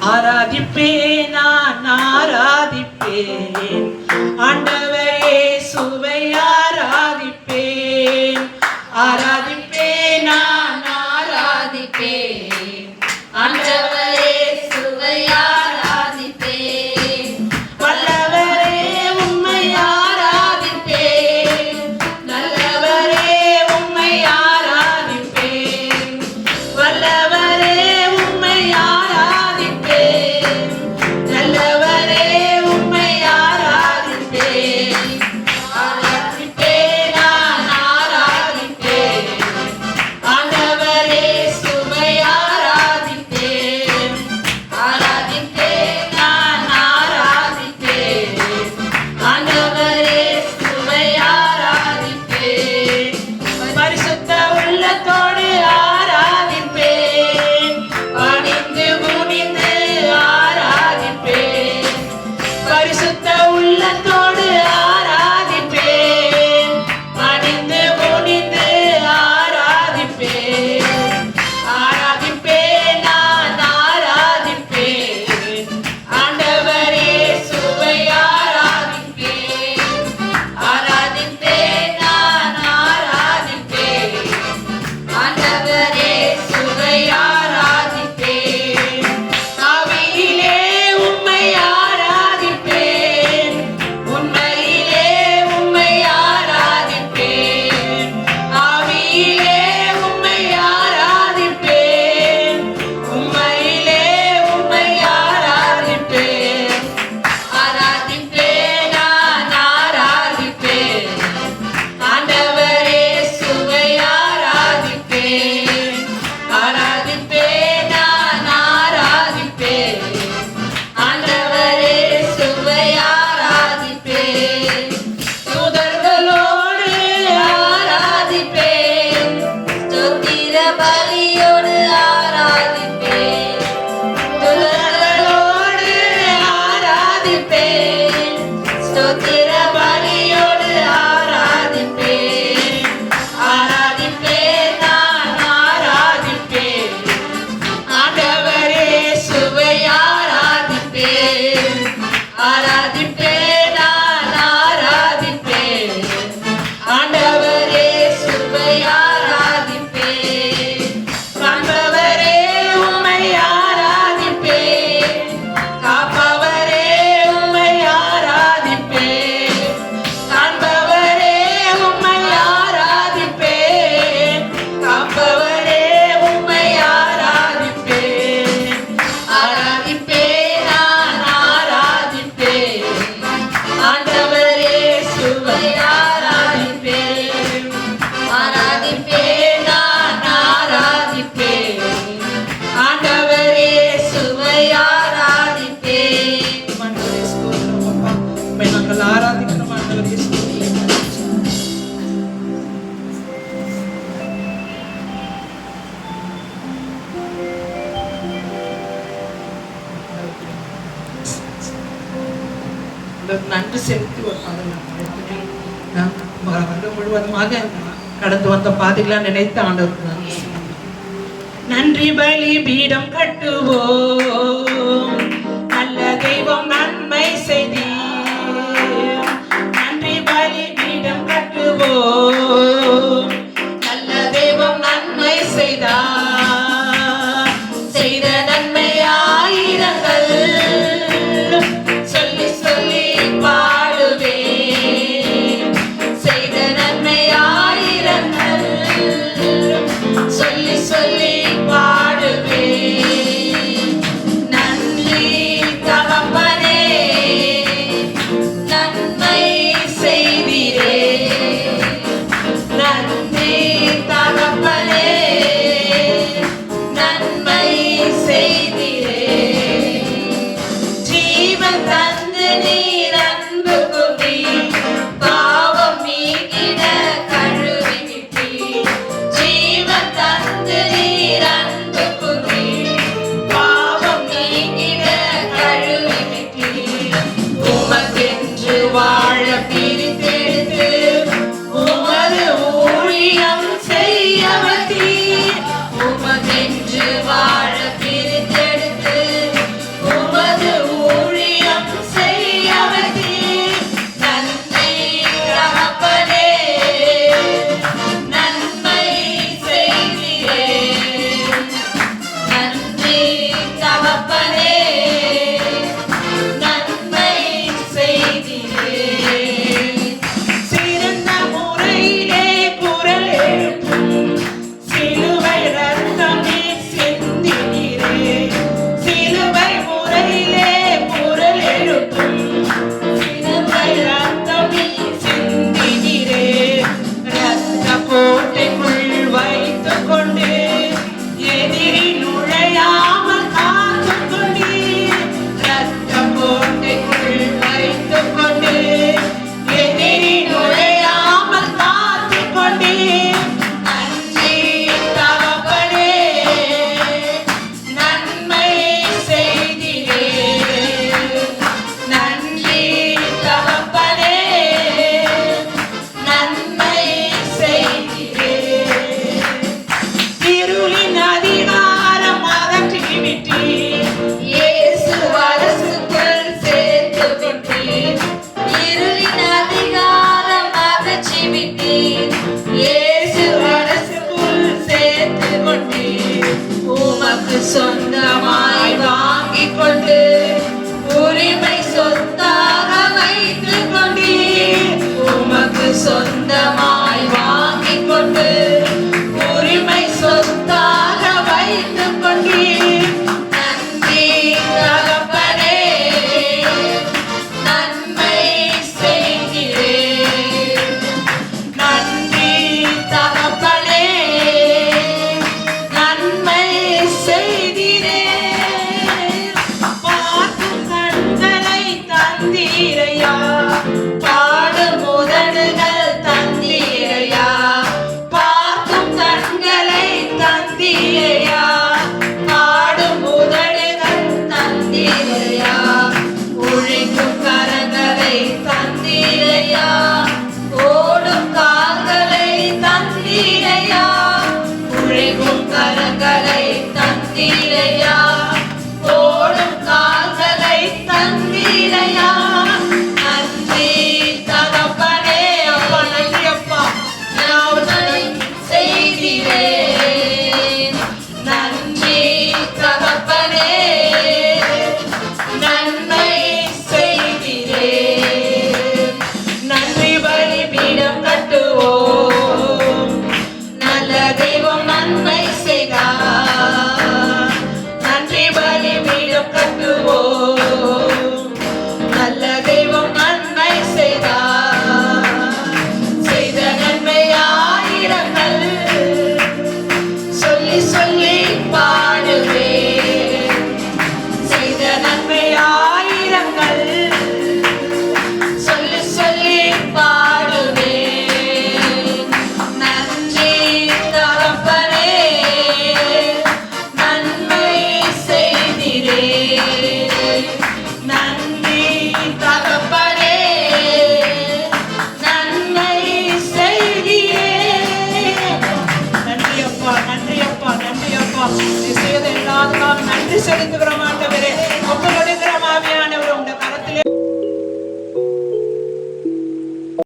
ஆராதிப்பேன் நான் ஆராதிப்பேன். ஆண்டவரே சுவை ஆராதிப்பேன். ஆராதி Ahora வருடம் முழுவதுமாக கடந்து வந்த பாதையெல்லாம் நினைத்து ஆண்டவர் நன்றி. பலி பீடம் கட்டுவோம். நல்ல தெய்வம் நன்மை செய்தி நன்றி பலி பீடம் கட்டுவோம். செலுத்துகிறோம்